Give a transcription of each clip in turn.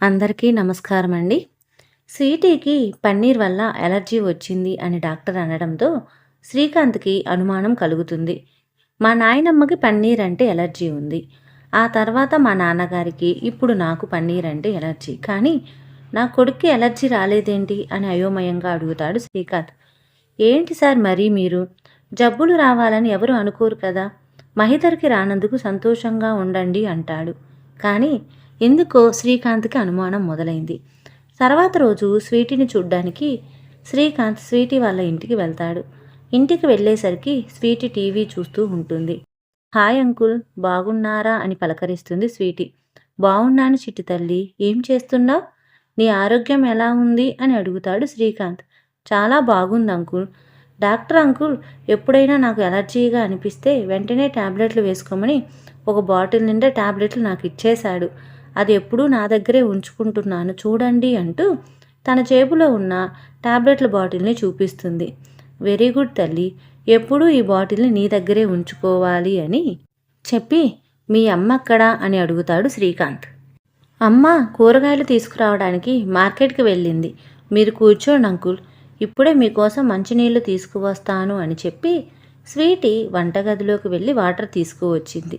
అందరికీ నమస్కారం అండి స్వీటీకి పన్నీర్ వల్ల ఎలర్జీ వచ్చింది అని డాక్టర్ అనడంతో శ్రీకాంత్కి అనుమానం కలుగుతుంది. మా నాయనమ్మకి పన్నీర్ అంటే ఎలర్జీ ఉంది. ఆ తర్వాత మా నాన్నగారికి ఇప్పుడు నాకు పన్నీర్ అంటే ఎలర్జీ. కానీ నా కొడుక్కి ఎలర్జీ రాలేదేంటి అని అయోమయంగా అడుగుతాడు శ్రీకాంత్. ఏంటి సార్ మరీ మీరు? జబ్బులు రావాలని ఎవరు అనుకోరు కదా? మహిధర్కి రానందుకు సంతోషంగా ఉండండి అంటాడు. కానీ ఎందుకో శ్రీకాంత్కి అనుమానం మొదలైంది. తర్వాత రోజు స్వీటీని చూడ్డానికి శ్రీకాంత్ స్వీటీ వాళ్ళ ఇంటికి వెళ్తాడు. ఇంటికి వెళ్ళేసరికి స్వీటీ టీవీ చూస్తూ ఉంటుంది. హాయ్ అంకుల్ బాగున్నారా? అని పలకరిస్తుంది స్వీటీ. బాగున్నాను చిట్టి తల్లి ఏం చేస్తున్నావు? నీ ఆరోగ్యం ఎలా ఉంది? అని అడుగుతాడు శ్రీకాంత్. చాలా బాగుంది అంకుల్. డాక్టర్ అంకుల్ ఎప్పుడైనా నాకు ఎలర్జీగా అనిపిస్తే వెంటనే ట్యాబ్లెట్లు వేసుకోమని ఒక బాటిల్ నిండా ట్యాబ్లెట్లు నాకు ఇచ్చేశాడు. అది ఎప్పుడూ నా దగ్గరే ఉంచుకుంటున్నాను చూడండి అంటూ తన జేబులో ఉన్న టాబ్లెట్ల బాటిల్ని చూపిస్తుంది. వెరీ గుడ్ తల్లి ఎప్పుడూ ఈ బాటిల్ని నీ దగ్గరే ఉంచుకోవాలి అని చెప్పి మీ అమ్మ అక్కడా అని అడుగుతాడు శ్రీకాంత్. అమ్మ కూరగాయలు తీసుకురావడానికి మార్కెట్కి వెళ్ళింది. మీరు కూర్చోండి అంకుల్ ఇప్పుడే మీకోసం మంచినీళ్ళు తీసుకువస్తాను అని చెప్పి స్వీటీ వంటగదిలోకి వెళ్ళి వాటర్ తీసుకువచ్చింది.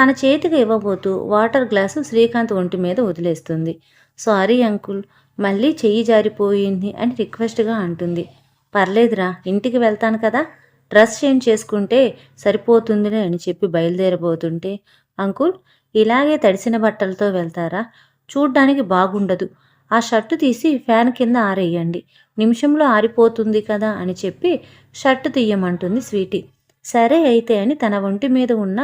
తన చేతికి ఇవ్వబోతూ వాటర్ గ్లాసు శ్రీకాంత్ ఒంటి మీద వదిలేస్తుంది. సారీ అంకుల్ మళ్ళీ చెయ్యి జారిపోయింది అని రిక్వెస్ట్గా అంటుంది. పర్లేదురా ఇంటికి వెళ్తాను కదా డ్రెస్ చేంజ్ చేసుకుంటే సరిపోతుందిలే అని చెప్పి బయలుదేరబోతుంటే అంకుల్ ఇలాగే తడిసిన బట్టలతో వెళ్తారా? చూడ్డానికి బాగుండదు. ఆ షర్టు తీసి ఫ్యాన్ కింద ఆరేయండి. నిమిషంలో ఆరిపోతుంది కదా అని చెప్పి షర్టు తీయమంటుంది స్వీటీ. సరే అయితే అని తన ఒంటి మీద ఉన్న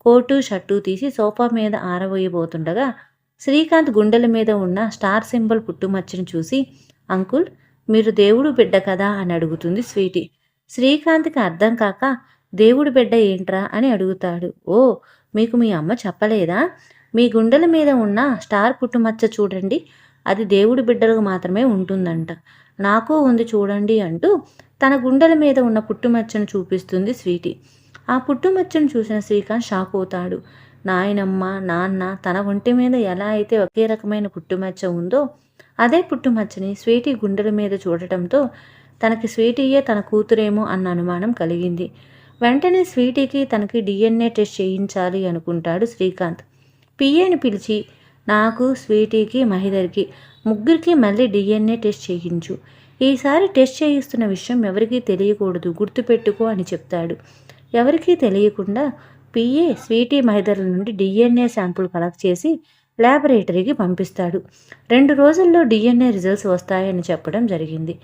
కోటు షర్టు తీసి సోఫా మీద ఆరబోయబోతుండగా శ్రీకాంత్ గుండెల మీద ఉన్న స్టార్ సింబల్ పుట్టుమచ్చను చూసి అంకుల్ మీరు దేవుడు బిడ్డ కదా? అని అడుగుతుంది స్వీటీ. శ్రీకాంత్కి అర్థం కాక దేవుడు బిడ్డ ఏంట్రా? అని అడుగుతాడు. ఓ మీకు మీ అమ్మ చెప్పలేదా? మీ గుండెల మీద ఉన్న స్టార్ పుట్టుమచ్చ చూడండి అది దేవుడి బిడ్డలకు మాత్రమే ఉంటుందంట. నాకు ఉంది చూడండి అంటూ తన గుండెల మీద ఉన్న పుట్టుమచ్చను చూపిస్తుంది స్వీటీ. ఆ పుట్టుమచ్చను చూసిన శ్రీకాంత్ షాక్ అవుతాడు. నాయనమ్మ నాన్న తన ఒంటి మీద ఎలా అయితే ఒకే రకమైన పుట్టుమచ్చ ఉందో అదే పుట్టుమచ్చని స్వీటీ గుండెల మీద చూడటంతో తనకి స్వీటీయే తన కూతురేమో అన్న అనుమానం కలిగింది. వెంటనే స్వీటీకి తనకి డిఎన్ఏ టెస్ట్ చేయించాలి అనుకుంటాడు శ్రీకాంత్. పిఏని పిలిచి నాకు స్వీటీకి మహిదర్కి ముగ్గురికి మళ్ళీ డిఎన్ఏ టెస్ట్ చేయించు. ఈసారి టెస్ట్ చేయిస్తున్న విషయం ఎవరికీ తెలియకూడదు గుర్తుపెట్టుకో అని చెప్తాడు. ఎవరికీ తెలియకుండా పిఏ స్వీటీ మహిదర్ల నుండి డిఎన్ఏ శాంపుల్ కలెక్ట్ చేసి ల్యాబొరేటరీకి పంపిస్తాడు. రెండు రోజుల్లో డిఎన్ఏ రిజల్ట్స్ వస్తాయని చెప్పడం జరిగింది.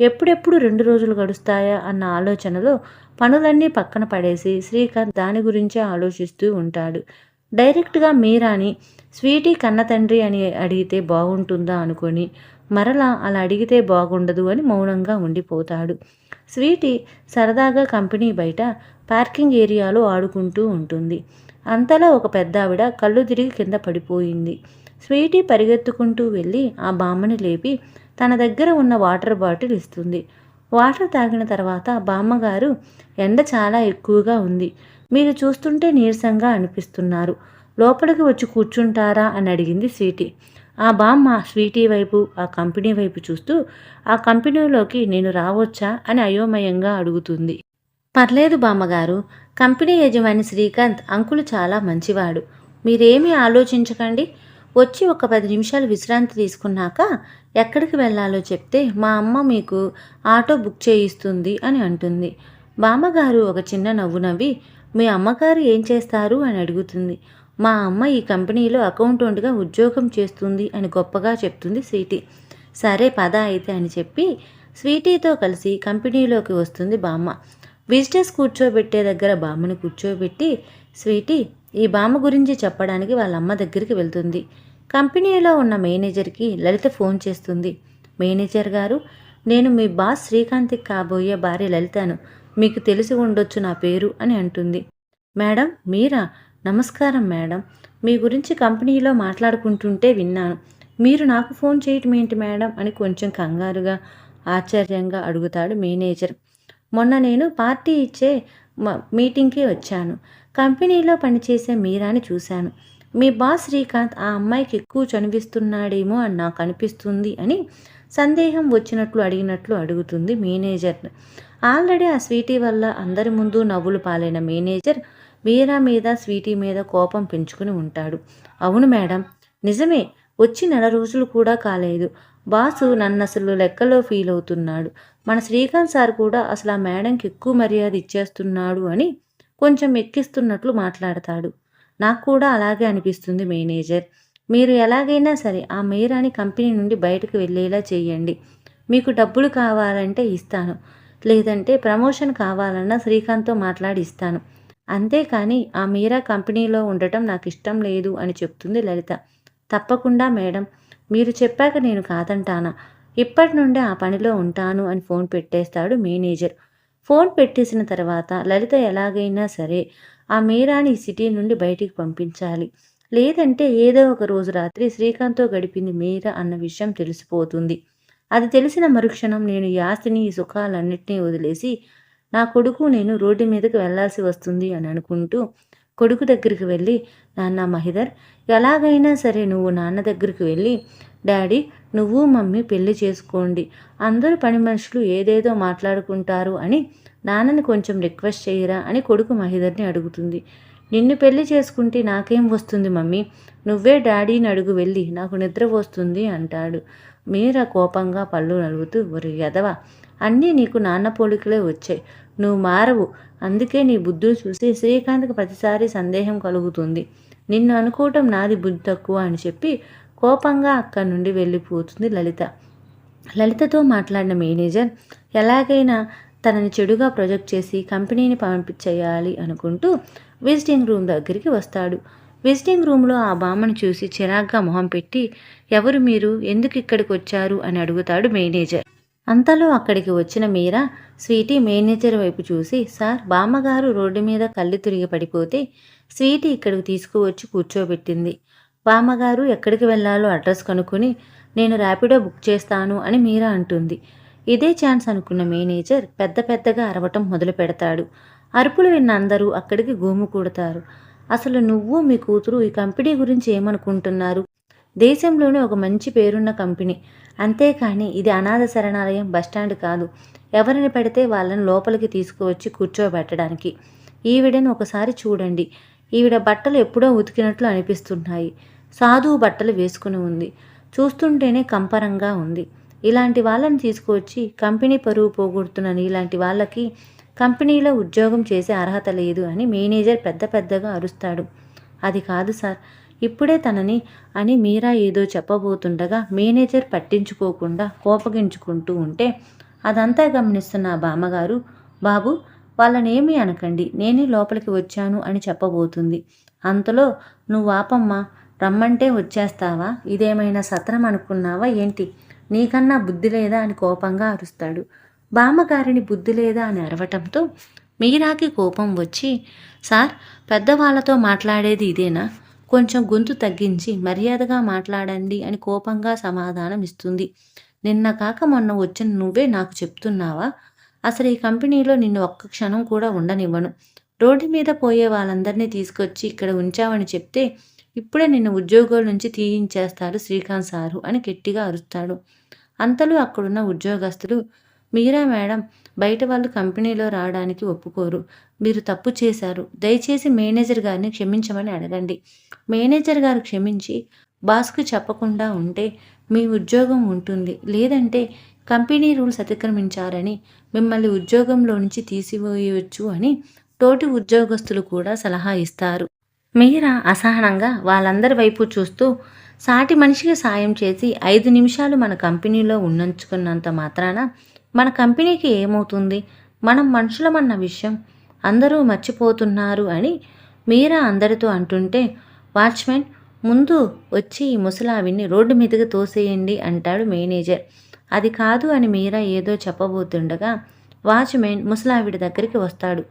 ఎప్పుడెప్పుడు రెండు రోజులు గడుస్తాయా అన్న ఆలోచనలో పనులన్నీ పక్కన పడేసి శ్రీకాంత్ దాని గురించే ఆలోచిస్తూ ఉంటాడు. డైరెక్ట్గా మీరాని స్వీటీ కన్న తండ్రి అని అడిగితే బాగుంటుందా అనుకొని మరలా అలా అడిగితే బాగుండదు అని మౌనంగా ఉండిపోతాడు. స్వీటీ సరదాగా కంపెనీ బయట పార్కింగ్ ఏరియాలో ఆడుకుంటూ ఉంటుంది. అంతలో ఒక పెద్ద ఆవిడ కళ్ళు తిరిగి కింద పడిపోయింది. స్వీటీ పరిగెత్తుకుంటూ వెళ్ళి ఆ బామ్మని లేపి తన దగ్గర ఉన్న వాటర్ బాటిల్ ఇస్తుంది. వాటర్ తాగిన తర్వాత బామ్మగారు ఎండ చాలా ఎక్కువగా ఉంది. మీరు చూస్తుంటే నీరసంగా అనిపిస్తున్నారు. లోపలికి వచ్చి కూర్చుంటారా? అని అడిగింది స్వీటీ. ఆ బామ్మ స్వీటీ వైపు ఆ కంపెనీ వైపు చూస్తూ ఆ కంపెనీలోకి నేను రావచ్చా? అని అయోమయంగా అడుగుతుంది. పర్లేదు బామ్మగారు. కంపెనీ యజమాని శ్రీకాంత్ అంకులు చాలా మంచివాడు. మీరేమీ ఆలోచించకండి. వచ్చి ఒక పది నిమిషాలు విశ్రాంతి తీసుకున్నాక ఎక్కడికి వెళ్ళాలో చెప్తే మా అమ్మ మీకు ఆటో బుక్ చేయిస్తుంది అని అంటుంది. బామ్మగారు ఒక చిన్న నవ్వు నవ్వి మీ అమ్మగారు ఏం చేస్తారు అని అడుగుతుంది. మా అమ్మ ఈ కంపెనీలో అకౌంటెంట్గా ఉద్యోగం చేస్తుంది అని గొప్పగా చెప్తుంది స్వీటీ. సరే పద అయితే అని చెప్పి స్వీటీతో కలిసి కంపెనీలోకి వస్తుంది బామ్మ. విజిటర్స్ కూర్చోబెట్టే దగ్గర బామ్మని కూర్చోబెట్టి స్వీటీ ఈ బామ్మ గురించి చెప్పడానికి వాళ్ళ అమ్మ దగ్గరికి వెళ్తుంది. కంపెనీలో ఉన్న మేనేజర్కి లలిత ఫోన్ చేస్తుంది. మేనేజర్ గారు నేను మీ బాస్ శ్రీకాంత్కి కాబోయే భార్య లలితను. మీకు తెలిసి ఉండొచ్చు నా పేరు అని అంటుంది. మేడం మీరా? నమస్కారం మేడం. మీ గురించి కంపెనీలో మాట్లాడుకుంటుంటే విన్నాను. మీరు నాకు ఫోన్ చేయటం ఏంటి మేడం? అని కొంచెం కంగారుగా ఆశ్చర్యంగా అడుగుతాడు మేనేజర్. మొన్న నేను పార్టీ ఇచ్చే మీటింగ్కి వచ్చాను. కంపెనీలో పనిచేసే మీరాని చూశాను. మీ బాస్ శ్రీకాంత్ ఆ అమ్మాయికి ఎక్కువ చనిపిస్తున్నాడేమో అని నాకు అనిపిస్తుంది అని సందేహం వచ్చినట్లు అడిగినట్లు అడుగుతుంది మేనేజర్. ఆల్రెడీ ఆ స్వీటీ వల్ల అందరి ముందు నవ్వులు పాలైన మేనేజర్ మీరా మీద స్వీటీ మీద కోపం పెంచుకుని ఉంటాడు. అవును మేడం నిజమే. వచ్చి నెల రోజులు కూడా కాలేదు. బాసు నన్ను అసలు లెక్కలో ఫీల్ అవుతున్నాడు. మన శ్రీకాంత్ సార్ కూడా అసలు ఆ మేడంకి ఎక్కువ మర్యాద ఇచ్చేస్తున్నాడు అని కొంచెం ఎక్కిస్తున్నట్లు మాట్లాడతాడు. నాకు కూడా అలాగే అనిపిస్తుంది మేనేజర్. మీరు ఎలాగైనా సరే ఆ మీరాని కంపెనీ నుండి బయటకు వెళ్ళేలా చేయండి. మీకు డబ్బులు కావాలంటే ఇస్తాను. లేదంటే ప్రమోషన్ కావాలన్నా శ్రీకాంత్తో మాట్లాడి ఇస్తాను. అంతేకాని ఆ మీరా కంపెనీలో ఉండటం నాకు ఇష్టం లేదు అని చెప్తుంది లలిత. తప్పకుండా మేడం. మీరు చెప్పాక నేను కాదంటానా? ఇప్పటి నుండే ఆ పనిలో ఉంటాను అని ఫోన్ పెట్టేస్తాడు మేనేజర్. ఫోన్ పెట్టేసిన తర్వాత లలిత ఎలాగైనా సరే ఆ మీరాని ఈ సిటీ నుండి బయటికి పంపించాలి. లేదంటే ఏదో ఒక రోజు రాత్రి శ్రీకాంత్తో గడిపింది మీరా అన్న విషయం తెలిసిపోతుంది. అది తెలిసిన మరుక్షణం నేను ఈ ఆస్తిని ఈ సుఖాలన్నింటినీ వదిలేసి నా కొడుకు నేను రోడ్డు మీదకి వెళ్ళాల్సి వస్తుంది అని అనుకుంటూ కొడుకు దగ్గరికి వెళ్ళి నాన్న మహిదర్ ఎలాగైనా సరే నువ్వు నాన్న దగ్గరికి వెళ్ళి డాడీ నువ్వు మమ్మీ పెళ్ళి చేసుకోండి. అందరూ పని మనుషులు ఏదేదో మాట్లాడుకుంటారు అని నాన్నని కొంచెం రిక్వెస్ట్ చేయరా? అని కొడుకు మహిదర్ని అడుగుతుంది. నిన్ను పెళ్ళి చేసుకుంటే నాకేం వస్తుంది మమ్మీ? నువ్వే డాడీని అడుగు వెళ్ళి నాకు నిద్ర వస్తుంది అంటాడు. మీర కోపంగా పళ్ళు నలుగుతూ ఒరి ఎదవా అన్నీ నీకు నాన్న పోలికలే వచ్చాయి. నువ్వు మారవు. అందుకే నీ బుద్ధులు చూసి శ్రీకాంత్కి ప్రతిసారి సందేహం కలుగుతుంది. నిన్ను అనుకోవటం నాది బుద్ధి తక్కువ అని చెప్పి కోపంగా అక్కడి నుండి వెళ్ళిపోతుంది లలిత. లలితతో మాట్లాడిన మేనేజర్ ఎలాగైనా తనని చెడుగా ప్రొజెక్ట్ చేసి కంపెనీని పంపించేయాలి అనుకుంటూ విజిటింగ్ రూమ్ దగ్గరికి వస్తాడు. విజిటింగ్ రూమ్లో ఆ బామ్మను చూసి చిరాగ్గా మొహం పెట్టి ఎవరు మీరు? ఎందుకు ఇక్కడికి వచ్చారు? అని అడుగుతాడు మేనేజర్. అంతలో అక్కడికి వచ్చిన మీరా స్వీటీ మేనేజర్ వైపు చూసి సార్ బామ్మగారు రోడ్డు మీద కళ్ళు తిరిగి పడిపోతే స్వీటీ ఇక్కడికి తీసుకువచ్చి కూర్చోబెట్టింది. బామ్మగారు ఎక్కడికి వెళ్ళాలో అడ్రస్ కనుక్కొని నేను ర్యాపిడో బుక్ చేస్తాను అని మీరా అంటుంది. ఇదే ఛాన్స్ అనుకున్న మేనేజర్ పెద్ద పెద్దగా అరవటం మొదలు పెడతాడు. అరుపులు విన్న అందరూ అక్కడికి గోము కూడతారు. అసలు నువ్వు మీ కూతురు ఈ కంపెనీ గురించి ఏమనుకుంటున్నారు? దేశంలోనే ఒక మంచి పేరున్న కంపెనీ. అంతేకాని ఇది అనాథ శరణాలయం బస్టాండ్ కాదు. ఎవరిని పెడితే వాళ్ళని లోపలికి తీసుకువచ్చి కూర్చోబెట్టడానికి. ఈవిడని ఒకసారి చూడండి. ఈవిడ బట్టలు ఎప్పుడో ఉతికినట్లు అనిపిస్తున్నాయి. సాధువు బట్టలు వేసుకుని ఉంది. చూస్తుంటేనే కంపరంగా ఉంది. ఇలాంటి వాళ్ళని తీసుకువచ్చి కంపెనీ పరువు పోగొడుతున్న ఇలాంటి వాళ్ళకి కంపెనీలో ఉద్యోగం చేసే అర్హత లేదు అని మేనేజర్ పెద్ద పెద్దగా అరుస్తాడు. అది కాదు సార్. ఇప్పుడే తనని అని మీరా ఏదో చెప్పబోతుండగా మేనేజర్ పట్టించుకోకుండా కోపగించుకుంటూ ఉంటే అదంతా గమనిస్తున్న బామ్మగారు బాబు వాళ్ళనేమీ అనకండి నేనే లోపలికి వచ్చాను అని చెప్పబోతుంది. అంతలో నువ్వు ఆపమ్మా రమ్మంటే వచ్చేస్తావా? ఇదేమైనా సత్రం అనుకున్నావా? ఏంటి? నీకన్నా బుద్ధి లేదా? అని కోపంగా అరుస్తాడు. బామ్మగారిని బుద్ధి లేదా అని అరవటంతో మీరాకి కోపం వచ్చి సార్ పెద్దవాళ్ళతో మాట్లాడేది ఇదేనా? కొంచెం గొంతు తగ్గించి మర్యాదగా మాట్లాడండి అని కోపంగా సమాధానం ఇస్తుంది. నిన్న కాక మొన్న వచ్చిన నువ్వే నాకు చెప్తున్నావా? అసలు ఈ కంపెనీలో నిన్ను ఒక్క క్షణం కూడా ఉండనివ్వను. రోడ్డు మీద పోయే వాళ్ళందరినీ తీసుకొచ్చి ఇక్కడ ఉంచావని చెప్తే ఇప్పుడే నిన్ను ఉద్యోగుల నుంచి తీయించేస్తారు శ్రీకాంత్ సారు అని గట్టిగా అరుస్తాడు. అంతలో అక్కడున్న ఉద్యోగస్తులు మీరా మేడం బయట వాళ్ళు కంపెనీలో రావడానికి ఒప్పుకోరు. మీరు తప్పు చేశారు. దయచేసి మేనేజర్ గారిని క్షమించమని అడగండి. మేనేజర్ గారు క్షమించి బాస్కు చెప్పకుండా ఉంటే మీ ఉద్యోగం ఉంటుంది. లేదంటే కంపెనీ రూల్స్ అతిక్రమించారని మిమ్మల్ని ఉద్యోగంలో నుంచి తీసివేయవచ్చు అని తోటి ఉద్యోగస్తులు కూడా సలహా ఇస్తారు. మీరా అసహనంగా వాళ్ళందరి వైపు చూస్తూ సాటి మనిషికి సాయం చేసి ఐదు నిమిషాలు మన కంపెనీలో ఉన్నంచుకున్నంత మాత్రాన మన కంపెనీకి ఏమవుతుంది? మనం మనుషులమన్న విషయం. అందరూ మర్చిపోతున్నారు అని మీరా అందరితో అంటుంటే వాచ్మెన్ ముందు వచ్చి ఈ ముసలావిని రోడ్డు మీదకి తోసేయండి అంటాడు మేనేజర్. అది కాదు అని మీరా ఏదో చెప్పబోతుండగా వాచ్మెన్ ముసలావిడి దగ్గరికి వస్తాడు.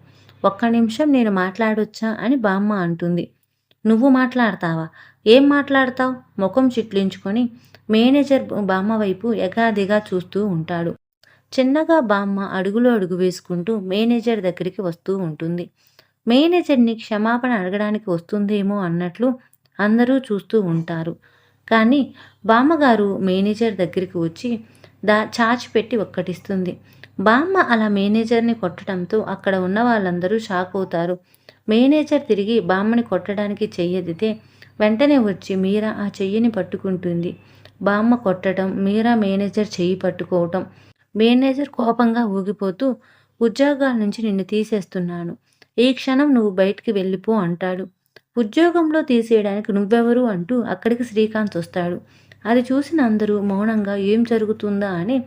ఒక్క నిమిషం నేను మాట్లాడొచ్చా అని బామ్మ అంటుంది. నువ్వు మాట్లాడతావా? ఏం మాట్లాడతావు? ముఖం చిట్లించుకొని మేనేజర్ బామ్మ వైపు ఎగాదిగా చూస్తూ ఉంటాడు. చిన్నగా బామ్మ అడుగులో అడుగు వేసుకుంటూ మేనేజర్ దగ్గరికి వస్తూ ఉంటుంది. మేనేజర్ని క్షమాపణ అడగడానికి వస్తుందేమో అన్నట్లు అందరూ చూస్తూ ఉంటారు. కానీ బామ్మగారు మేనేజర్ దగ్గరికి వచ్చి దా చాచి పెట్టి ఒక్కటిస్తుంది. బామ్మ అలా మేనేజర్ని కొట్టడంతో అక్కడ ఉన్న వాళ్ళందరూ షాక్ అవుతారు. మేనేజర్ తిరిగి బామ్మని కొట్టడానికి చెయ్యదితే వెంటనే వచ్చి మీరా ఆ చెయ్యిని పట్టుకుంటుంది. బామ్మ కొట్టడం మీరా మేనేజర్ చెయ్యి పట్టుకోవటం మేనేజర్ కోపంగా ఊగిపోతూ ఉద్యోగాల నుంచి నిన్ను తీసేస్తున్నాను. ఈ క్షణం నువ్వు బయటికి వెళ్ళిపో అంటాడు. ఉద్యోగంలో తీసేయడానికి నువ్వెవరు అంటూ అక్కడికి శ్రీకాంత్ వస్తాడు. అది చూసిన అందరూ మౌనంగా ఏం జరుగుతుందా అని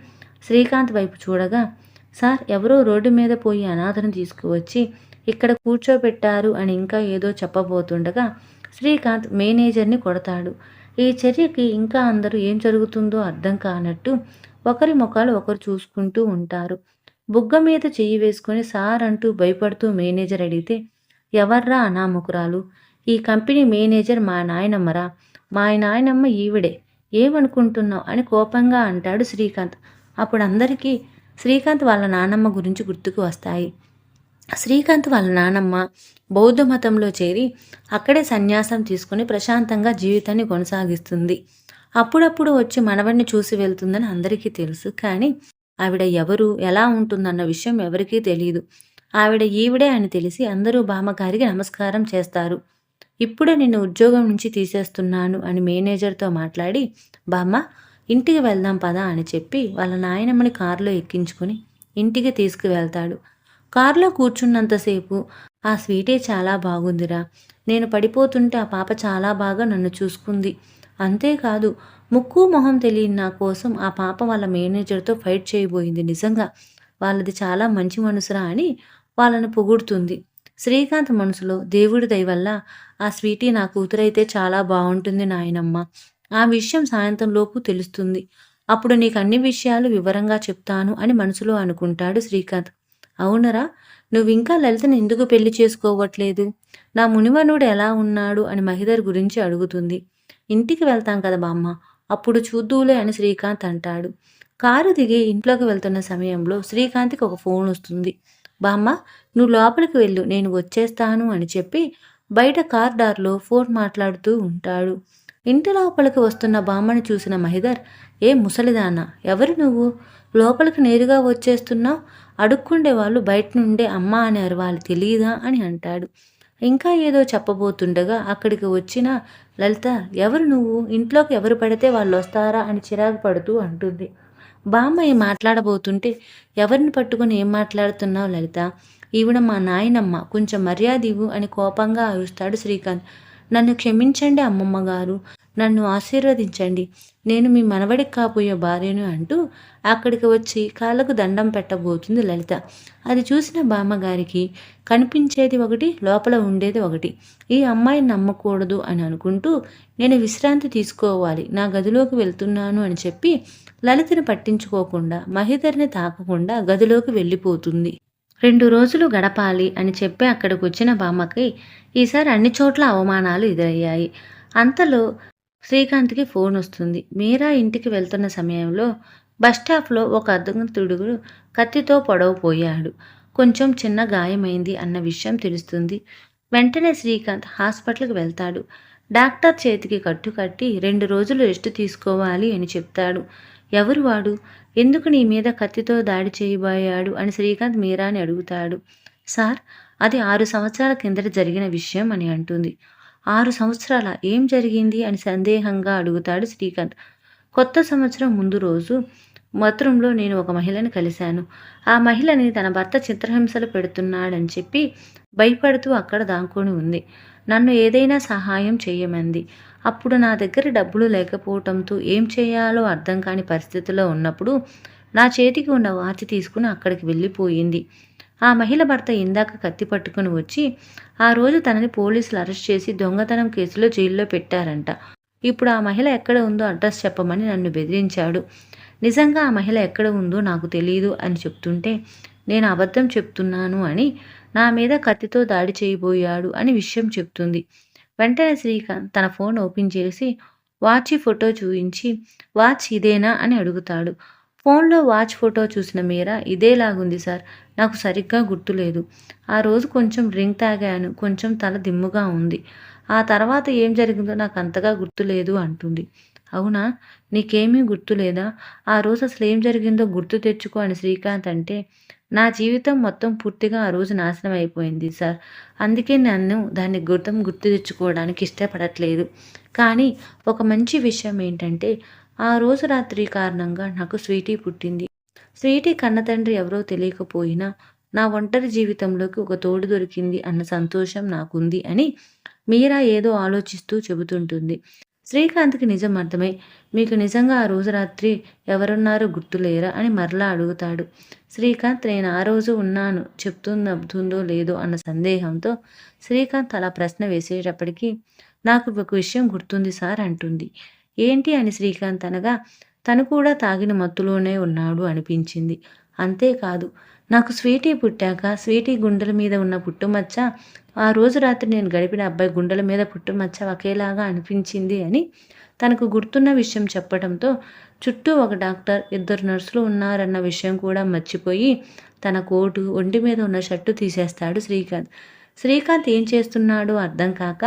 శ్రీకాంత్ వైపు చూడగా సార్ ఎవరో రోడ్డు మీద పోయి అనాథను తీసుకువచ్చి ఇక్కడ కూర్చోబెట్టారు అని ఇంకా ఏదో చెప్పబోతుండగా శ్రీకాంత్ మేనేజర్ని కొడతాడు. ఈ చర్యకి ఇంకా అందరూ ఏం జరుగుతుందో అర్థం కానట్టు ఒకరి ముఖాలు ఒకరు చూసుకుంటూ ఉంటారు. బుగ్గ మీద చెయ్యి వేసుకొని సార్ అంటూ భయపడుతూ మేనేజర్ అడిగితే ఎవర్రా అనామకురాలు? ఈ కంపెనీ మేనేజర్ మా నాయనమ్మరా? మా నాయనమ్మ ఈవిడే. ఏమనుకుంటున్నావు? అని కోపంగా అంటాడు శ్రీకాంత్. అప్పుడు అందరికీ శ్రీకాంత్ వాళ్ళ నానమ్మ గురించి గుర్తుకు వస్తాయి. శ్రీకాంత్ వాళ్ళ నానమ్మ బౌద్ధ మతంలో చేరి అక్కడే సన్యాసం తీసుకుని ప్రశాంతంగా జీవితాన్ని కొనసాగిస్తుంది. అప్పుడప్పుడు వచ్చి మనవడిని చూసి వెళ్తుందని అందరికీ తెలుసు. కానీ ఆవిడ ఎవరు ఎలా ఉంటుందన్న విషయం ఎవరికీ తెలియదు ఆవిడ ఈవిడే అని తెలిసి అందరూ బామ్మగారికి నమస్కారం చేస్తారు. ఇప్పుడే నిన్ను ఉద్యోగం నుంచి తీసేస్తున్నాను అని మేనేజర్తో మాట్లాడి బామ్మ ఇంటికి వెళ్దాం పదా అని చెప్పి వాళ్ళ నాయనమ్మని కారులో ఎక్కించుకొని ఇంటికి తీసుకువెళ్తాడు. కారులో కూర్చున్నంతసేపు ఆ స్వీటే చాలా బాగుందిరా. నేను పడిపోతుంటే ఆ పాప చాలా బాగా నన్ను చూసుకుంది. అంతేకాదు ముక్కు మొహం తెలియని నా కోసం ఆ పాప వాళ్ళ మేనేజర్తో ఫైట్ చేయబోయింది నిజంగా. వాళ్ళది చాలా మంచి మనసురా అని వాళ్ళను పొగుడుతుంది. శ్రీకాంత్ మనసులో దేవుడి దయవల్ల ఆ స్వీటీ నా కూతురైతే చాలా బాగుంటుంది నాయనమ్మ. ఆ విషయం సాయంత్రంలోపు తెలుస్తుంది. అప్పుడు నీకు అన్ని విషయాలు వివరంగా చెప్తాను అని మనసులో అనుకుంటాడు శ్రీకాంత్. అవునరా నువ్వు ఇంకా లలితను ఎందుకు పెళ్ళి చేసుకోవట్లేదు? నా మునివనుడు ఎలా ఉన్నాడు? అని మహిదర్ గురించి అడుగుతుంది. ఇంటికి వెళ్తాం కదా బామ్మ? అప్పుడు చూద్దూలే అని శ్రీకాంత్ అంటాడు. కారు దిగి ఇంట్లోకి వెళ్తున్న సమయంలో శ్రీకాంత్కి ఒక ఫోన్ వస్తుంది. బామ్మ నువ్వు లోపలికి వెళ్ళు నేను వచ్చేస్తాను అని చెప్పి బయట కార్డార్లో ఫోన్ మాట్లాడుతూ ఉంటాడు. ఇంటి లోపలికి వస్తున్న బామ్మని చూసిన మహిదర్ ఏ ముసలిదానా ఎవరు నువ్వు? లోపలికి నేరుగా వచ్చేస్తున్నావు? అడుక్కుండే వాళ్ళు బయట నుండే అమ్మ అని అరవాలి తెలియదా అని అంటాడు. ఇంకా ఏదో చెప్పబోతుండగా అక్కడికి వచ్చిన లలిత ఎవరు నువ్వు? ఇంట్లోకి ఎవరు పడితే వాళ్ళు వస్తారా అని చిరాకు పడుతూ అంటుంది. బామ్మయ్య మాట్లాడబోతుంటే ఎవరిని పట్టుకుని ఏం మాట్లాడుతున్నావు లలిత? ఈవిడ మా నాయనమ్మ కొంచెం మర్యాద ఇవ్వు అని కోపంగా అరుస్తాడు శ్రీకాంత్. నన్ను క్షమించండి అమ్మమ్మ గారు నన్ను ఆశీర్వదించండి. నేను మీ మనవడికి కాబోయే భార్యను అంటూ అక్కడికి వచ్చి కాళ్ళకు దండం పెట్టబోతుంది లలిత. అది చూసిన బామ్మగారికి కనిపించేది ఒకటి లోపల ఉండేది ఒకటి. ఈ అమ్మాయిని నమ్మకూడదు అని అనుకుంటూ నేను విశ్రాంతి తీసుకోవాలి నా గదిలోకి వెళ్తున్నాను అని చెప్పి లలితను పట్టించుకోకుండా మహిధర్ని తాకకుండా గదిలోకి వెళ్ళిపోతుంది. రెండు రోజులు గడపాలి అని చెప్పి అక్కడికి వచ్చిన బామ్మకి ఈసారి అన్ని చోట్ల అవమానాలు ఎదురయ్యాయి. అంతలో శ్రీకాంత్కి ఫోన్ వస్తుంది. మీరా ఇంటికి వెళ్తున్న సమయంలో బస్టాప్లో ఒక అర్ధంతుడుగుడు కత్తితో పొడవపోయాడు కొంచెం చిన్న గాయమైంది అన్న విషయం తెలుస్తుంది. వెంటనే శ్రీకాంత్ హాస్పిటల్కి వెళ్తాడు. డాక్టర్ చేతికి కట్టు కట్టి రెండు రోజులు రెస్ట్ తీసుకోవాలి అని చెప్తాడు. ఎవరు వాడు? ఎందుకు నీ మీద కత్తితో దాడి చేయబోయాడు? అని శ్రీకాంత్ మీరాని అడుగుతాడు. సార్ అది ఆరు సంవత్సరాల కిందట జరిగిన విషయం అని అంటుంది. ఆరు సంవత్సరాల ఏం జరిగింది అని సందేహంగా అడుగుతాడు శ్రీకాంత్. కొత్త సంవత్సరం ముందు రోజు మత్రంలో నేను ఒక మహిళని కలిశాను. ఆ మహిళని తన భర్త చిత్రహింసలు పెడుతున్నాడని చెప్పి భయపడుతూ అక్కడ దాంకొని ఉంది. నన్ను ఏదైనా సహాయం చేయమంది. అప్పుడు నా దగ్గర డబ్బులు లేకపోవటంతో ఏం చేయాలో అర్థం కాని పరిస్థితిలో ఉన్నప్పుడు నా చేతికి ఉన్న వాచి తీసుకుని అక్కడికి వెళ్ళిపోయింది. ఆ మహిళ భర్త ఇందాక కత్తి పట్టుకుని వచ్చి ఆ రోజు తనని పోలీసులు అరెస్ట్ చేసి దొంగతనం కేసులో జైల్లో పెట్టారంట. ఇప్పుడు ఆ మహిళ ఎక్కడ ఉందో అడ్రస్ చెప్పమని నన్ను బెదిరించాడు. నిజంగా ఆ మహిళ ఎక్కడ ఉందో నాకు తెలియదు అని చెప్తుంటే నేను అబద్ధం చెప్తున్నాను అని నా మీద కత్తితో దాడి చేయబోయాడు అని విషయం చెప్తుంది. వెంటనే శ్రీకాంత్ తన ఫోన్ ఓపెన్ చేసి వాచ్ ఫోటో చూపించి వాచ్ ఇదేనా? అని అడుగుతాడు. ఫోన్లో వాచ్ ఫోటో చూసిన మీర ఇదేలాగుంది సార్ నాకు సరిగ్గా గుర్తులేదు. ఆ రోజు కొంచెం డ్రింక్ తాగాను కొంచెం తల దిమ్ముగా ఉంది. ఆ తర్వాత ఏం జరిగిందో నాకు అంతగా గుర్తులేదు అంటుంది. అవునా? నీకేమీ గుర్తులేదా? ఆ రోజు అసలు ఏం జరిగిందో గుర్తు తెచ్చుకో అని శ్రీకాంత్ అంటే నా జీవితం మొత్తం పూర్తిగా ఆ రోజు నాశనం అయిపోయింది సార్. అందుకే నన్ను దాన్ని గుర్తం గుర్తు తెచ్చుకోవడానికి ఇష్టపడట్లేదు. కానీ ఒక మంచి విషయం ఏంటంటే ఆ రోజు రాత్రి కారణంగా నాకు స్వీటీ పుట్టింది. స్వీటీ కన్నతండ్రి ఎవరో తెలియకపోయినా నా ఒంటరి జీవితంలోకి ఒక తోడు దొరికింది అన్న సంతోషం నాకుంది అని మీరా ఏదో ఆలోచిస్తూ చెబుతుంటుంది. శ్రీకాంత్కి నిజం అర్థమై మీకు నిజంగా ఆ రోజు రాత్రి ఎవరున్నారో? గుర్తులేరా అని మరలా అడుగుతాడు. శ్రీకాంత్ నేను ఆ రోజు ఉన్నాను. చెప్తుందో లేదో అన్న సందేహంతో శ్రీకాంత్ అలా ప్రశ్న వేసేటప్పటికీ నాకు ఒక విషయం గుర్తుంది సార్ అంటుంది. ఏంటి? అని శ్రీకాంత్ అనగా తను కూడా తాగిన మత్తులోనే ఉన్నాడు అనిపించింది. అంతేకాదు నాకు స్వీటీ పుట్టాక స్వీటీ గుండెల మీద ఉన్న పుట్టుమచ్చ ఆ రోజు రాత్రి నేను గడిపిన అబ్బాయి గుండెల మీద పుట్టుమచ్చ ఒకేలాగా అనిపించింది అని తనకు గుర్తున్న విషయం చెప్పడంతో చుట్టూ ఒక డాక్టర్ ఇద్దరు నర్సులు ఉన్నారన్న విషయం కూడా మర్చిపోయి తన కోటు ఒంటి మీద ఉన్న షర్టు తీసేస్తాడు శ్రీకాంత్. శ్రీకాంత్ ఏం చేస్తున్నాడో అర్థం కాక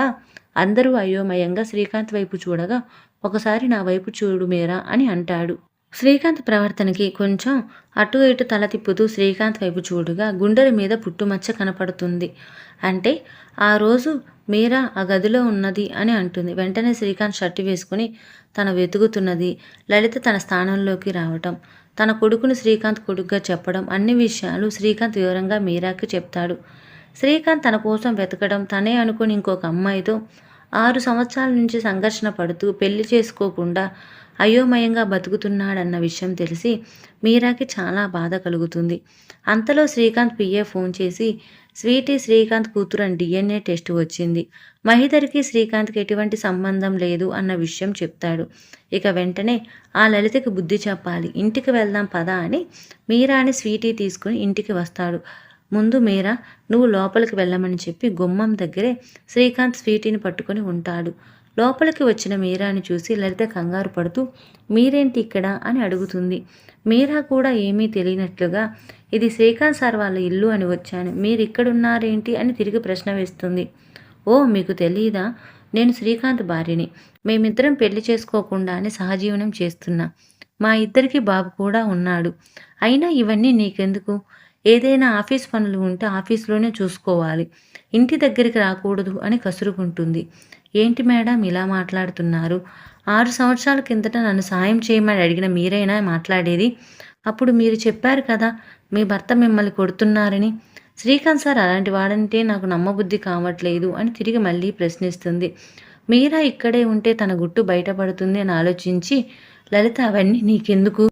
అందరూ అయోమయంగా శ్రీకాంత్ వైపు చూడగా ఒకసారి నా వైపు చూడు మేరా అని అంటాడు. శ్రీకాంత్ ప్రవర్తనకి కొంచెం అటు ఇటు తల తిప్పుతూ శ్రీకాంత్ వైపు చూడగా గుండెల మీద పుట్టుమచ్చ కనపడుతుంది. అంటే ఆ రోజు మీరా ఆ గదిలో ఉన్నది అని అంటుంది. వెంటనే శ్రీకాంత్ షర్టు వేసుకుని తన వెతుకుతున్నది లలిత తన స్థానంలోకి రావటం తన కొడుకును శ్రీకాంత్ కొడుకుగా చెప్పడం అన్ని విషయాలు శ్రీకాంత్ వివరంగా మీరాకి చెప్తాడు. శ్రీకాంత్ తన కోసం వెతకడం తనే అనుకుని ఇంకొక అమ్మాయితో ఆరు సంవత్సరాల నుంచి సంఘర్షణ పడుతూ పెళ్ళి చేసుకోకుండా అయోమయంగా బతుకుతున్నాడన్న విషయం తెలిసి మీరాకి చాలా బాధ కలుగుతుంది. అంతలో శ్రీకాంత్ పిఏ ఫోన్ చేసి స్వీటీ శ్రీకాంత్ కూతురు అని డిఎన్ఏ టెస్ట్ వచ్చింది. మహిధర్కి శ్రీకాంత్కి ఎటువంటి సంబంధం లేదు అన్న విషయం చెప్తాడు. ఇక వెంటనే ఆ లలితకి బుద్ధి చెప్పాలి. ఇంటికి వెళ్దాం పదా అని మీరాని స్వీటీ తీసుకుని ఇంటికి వస్తాడు. ముందు మీరా నువ్వు లోపలికి వెళ్ళమని చెప్పి గుమ్మం దగ్గరే శ్రీకాంత్ స్వీటీని పట్టుకొని ఉంటాడు. లోపలికి వచ్చిన మీరాని చూసి లలిత కంగారు పడుతూ మీరేంటి ఇక్కడ? అని అడుగుతుంది. మీరా కూడా ఏమీ తెలియనట్లుగా ఇది శ్రీకాంత్ సార్ వాళ్ళ ఇల్లు అని వచ్చాను. మీరు ఇక్కడున్నారేంటి అని తిరిగి ప్రశ్న వేస్తుంది. ఓ మీకు తెలియదా నేను శ్రీకాంత్ భార్యని. మేమిద్దరం పెళ్ళి చేసుకోకుండానే సహజీవనం చేస్తున్నా. మా ఇద్దరికి బాబు కూడా ఉన్నాడు. అయినా ఇవన్నీ నీకెందుకు? ఏదైనా ఆఫీస్ పనులు ఉంటే ఆఫీస్లోనే చూసుకోవాలి. ఇంటి దగ్గరికి రాకూడదు అని కసురుకుంటుంది. ఏంటి మేడం ఇలా మాట్లాడుతున్నారు? ఆరు సంవత్సరాల కిందట నన్ను సాయం చేయమని అడిగిన మీరైనా మాట్లాడేది? అప్పుడు మీరు చెప్పారు కదా మీ భర్త మిమ్మల్ని కొడుతున్నారని. శ్రీకాంత్ సార్ అలాంటి వాడంటే నాకు నమ్మబుద్ధి కావట్లేదు అని తిరిగి మళ్ళీ ప్రశ్నిస్తుంది. మీరా ఇక్కడే ఉంటే తన గుట్టు బయటపడుతుంది అని ఆలోచించి లలిత అవన్నీ నీకెందుకు?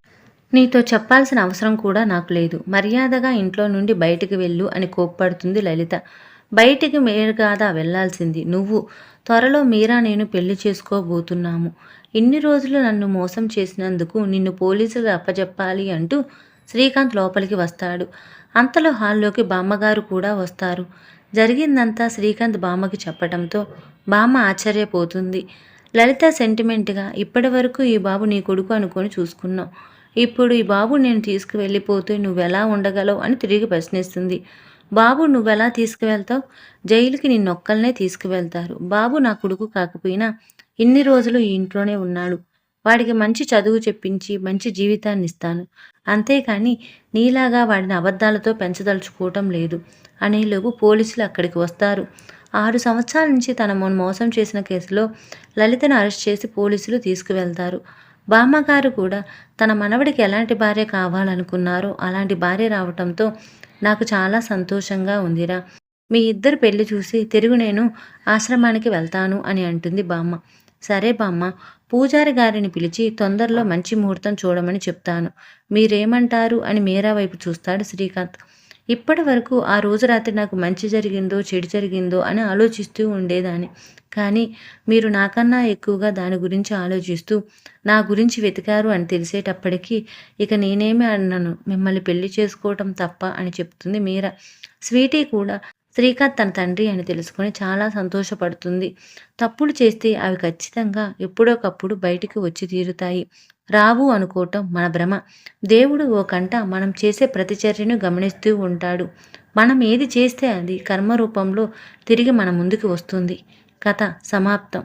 నీతో చెప్పాల్సిన అవసరం కూడా నాకు లేదు. మర్యాదగా ఇంట్లో నుండి బయటకు వెళ్ళు అని కోప్పడుతుంది లలిత. బయటికి మేరు వెళ్ళాల్సింది. నువ్వు త్వరలో మీరా నేను పెళ్ళి చేసుకోబోతున్నాము. ఇన్ని రోజులు నన్ను మోసం చేసినందుకు నిన్ను పోలీసులు అప్పచెప్పాలి అంటూ శ్రీకాంత్ లోపలికి వస్తాడు. అంతలో హాల్లోకి బామ్మగారు కూడా వస్తారు. జరిగిందంతా శ్రీకాంత్ బామ్మకి చెప్పడంతో బామ్మ ఆశ్చర్యపోతుంది. లలిత సెంటిమెంట్గా ఇప్పటి వరకు ఈ బాబు నీ కొడుకు అనుకొని చూసుకున్నావు. ఇప్పుడు ఈ బాబు నేను తీసుకువెళ్ళిపోతే నువ్వెలా ఉండగలవు అని తిరిగి ప్రశ్నిస్తుంది. బాబు నువ్వెలా తీసుకువెళ్తావు? జైలుకి నిన్నొక్కల్నే తీసుకువెళ్తారు. బాబు నా కొడుకు కాకపోయినా ఇన్ని రోజులు ఈ ఇంట్లోనే ఉన్నాడు. వాడికి మంచి చదువు చెప్పించి మంచి జీవితాన్ని ఇస్తాను అంతేకాని నీలాగా వాడిని అబద్ధాలతో పెంచదలుచుకోవటం లేదు. అనేలోపు పోలీసులు అక్కడికి వస్తారు. ఆరు సంవత్సరాల నుంచి తన మోసం చేసిన కేసులో లలితను అరెస్ట్ చేసి పోలీసులు తీసుకువెళ్తారు. బామ్మగారు కూడా తన మనవడికి ఎలాంటి భార్య కావాలనుకున్నారో అలాంటి భార్య రావటంతో నాకు చాలా సంతోషంగా ఉందిరా. మీ ఇద్దరు పెళ్ళి చూసి తిరుగు నేను ఆశ్రమానికి వెళ్తాను అని అంటుంది బామ్మ. సరే బామ్మ పూజారి గారిని పిలిచి తొందరలో మంచి ముహూర్తం చూడమని చెప్తాను. మీరేమంటారు అని మీరా వైపు చూస్తాడు శ్రీకాంత్. ఇప్పటి వరకు ఆ రోజు రాత్రి నాకు మంచి జరిగిందో చెడు జరిగిందో అని ఆలోచిస్తూ ఉండేదాన్ని. కానీ మీరు నాకన్నా ఎక్కువగా దాని గురించి ఆలోచిస్తూ నా గురించి వెతికారు అని తెలిసేటప్పటికీ ఇక నేనేమి అన్నాను మిమ్మల్ని పెళ్ళి చేసుకోవటం తప్ప అని చెప్తుంది మీరా. స్వీటీ కూడా శ్రీకాంత్ తన తండ్రి అని తెలుసుకొని చాలా సంతోషపడుతుంది. తప్పులు చేస్తే అవి ఖచ్చితంగా ఎప్పుడోకప్పుడు బయటికి వచ్చి తీరుతాయి. రావు అనుకోవటం మన భ్రమ. దేవుడు ఓ కంట మనం చేసే ప్రతిచర్యను గమనిస్తూ ఉంటాడు. మనం ఏది చేస్తే అది కర్మ రూపంలో తిరిగి మన ముందుకు వస్తుంది. కథ సమాప్తం.